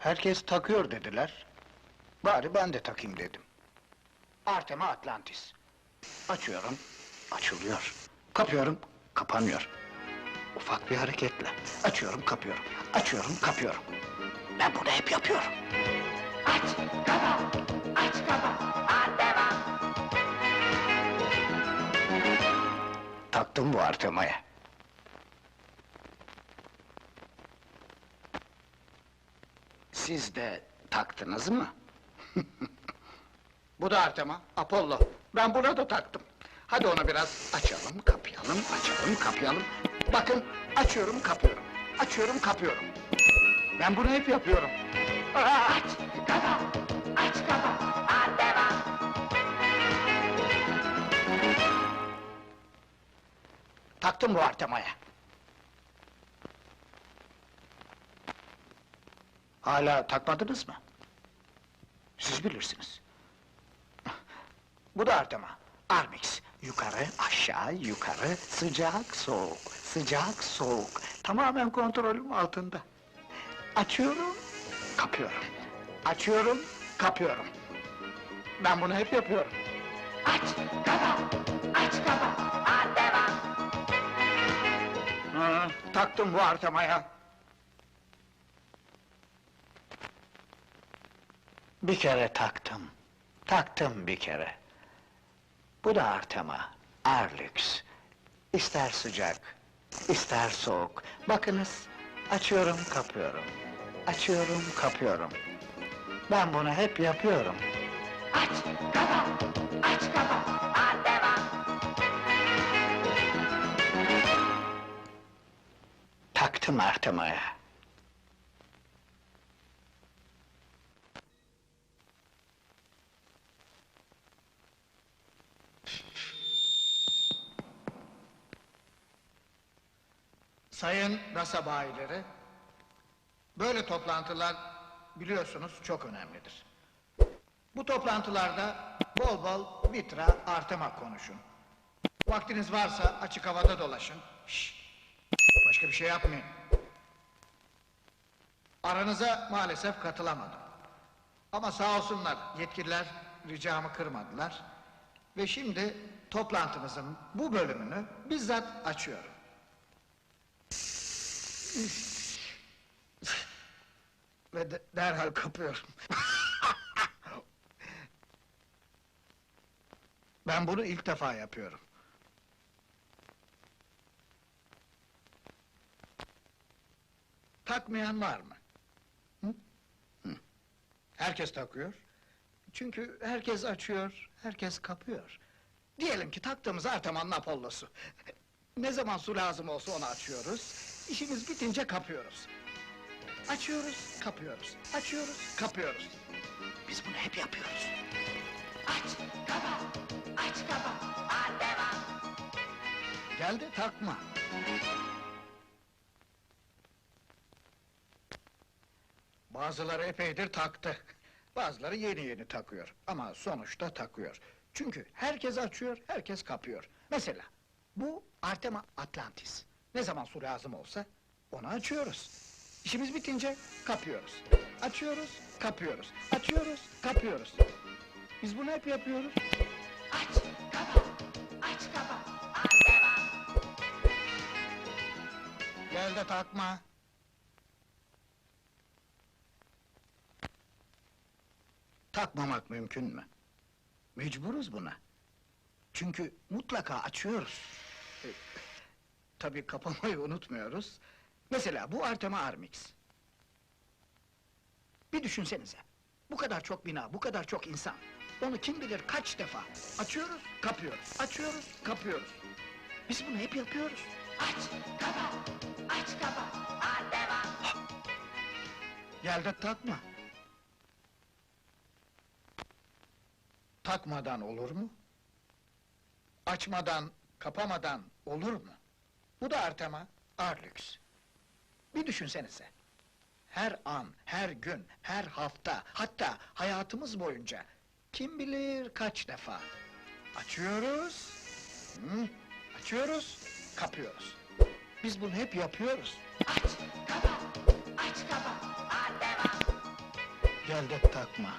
Herkes takıyor dediler. Bari ben de takayım dedim. Artema Atlantis. Açıyorum, açılıyor. Kapıyorum, kapanıyor. Ufak bir hareketle. Açıyorum, kapıyorum. Açıyorum, kapıyorum. Ben bunu hep yapıyorum. Aç kapa, aç kapa, Artema. Taktım bu Artema'ya. Siz de taktınız mı? bu da Artema, Apollo. Ben buna da taktım. Hadi onu biraz açalım, kapayalım, açalım, kapayalım. Bakın, açıyorum, kapıyorum. Açıyorum, kapıyorum. Ben bunu hep yapıyorum. Aç kapa, aç kapa, Artema. Taktım bu Artema'ya. Hala takmadınız mı? Siz bilirsiniz. Bu da Artema. Armix. Yukarı, aşağı, yukarı, sıcak, soğuk, sıcak, soğuk. Tamamen kontrolüm altında. Açıyorum, kapıyorum. Açıyorum, kapıyorum. Ben bunu hep yapıyorum. Aç kapa, aç kapa, Artema. Hı, taktım bu Artema'ya. Bir kere taktım. Taktım bir kere. Bu da Artema. Arlux. İster sıcak, ister soğuk. Bakınız, açıyorum, kapıyorum. Açıyorum, kapıyorum. Ben bunu hep yapıyorum. Aç kapa, aç kapa, Artema. Taktım Artema'ya. Sayın NASA bayileri, böyle toplantılar biliyorsunuz çok önemlidir. Bu toplantılarda bol bol Vitra, Artema konuşun. Vaktiniz varsa açık havada dolaşın. Şşş! Başka bir şey yapmayın. Aranıza maalesef katılamadım. Ama sağ olsunlar yetkililer ricamı kırmadılar. Ve şimdi toplantımızın bu bölümünü bizzat açıyorum. Ve de- derhal kapıyorum. ben bunu ilk defa yapıyorum. Takmayan var mı? Herkes takıyor. Çünkü herkes açıyor, herkes kapıyor. Diyelim ki taktığımız Arteman'ın Apollo'su. Ne zaman su lazım olsa onu açıyoruz. İşimiz bitince kapıyoruz. Açıyoruz, kapıyoruz. Açıyoruz, kapıyoruz. Biz bunu hep yapıyoruz. Aç kapa, aç kapa, Artema. Gel de takma. Bazıları epeydir taktı. Bazıları yeni yeni takıyor. Ama sonuçta takıyor. Çünkü herkes açıyor, herkes kapıyor. Mesela bu Artema Atlantis. Ne zaman su lazım olsa onu açıyoruz. İşimiz bitince kapıyoruz. Açıyoruz, kapıyoruz. Açıyoruz, kapıyoruz. Biz bunu hep yapıyoruz. Aç kapa, aç kapa, Artema. Gel de takma. Takmamak mümkün mü? Mecburuz buna. Çünkü mutlaka açıyoruz. Tabii kapamayı unutmuyoruz. Mesela bu Artema Armix. Bir düşünsenize. Bu kadar çok bina, bu kadar çok insan. Onu kim bilir kaç defa açıyoruz, kapıyoruz. Açıyoruz, kapıyoruz. Biz bunu hep yapıyoruz. Aç kapa, aç kapa, Artema. Gel de takma. Takmadan olur mu? Açmadan, kapamadan olur mu? Bu da Artema, Arlux. Bir düşünsenize. Her an, her gün, her hafta, hatta hayatımız boyunca kim bilir kaç defa açıyoruz, hı, açıyoruz, kapıyoruz. Biz bunu hep yapıyoruz. Aç kapa, aç kapa, Artema. Elde takma.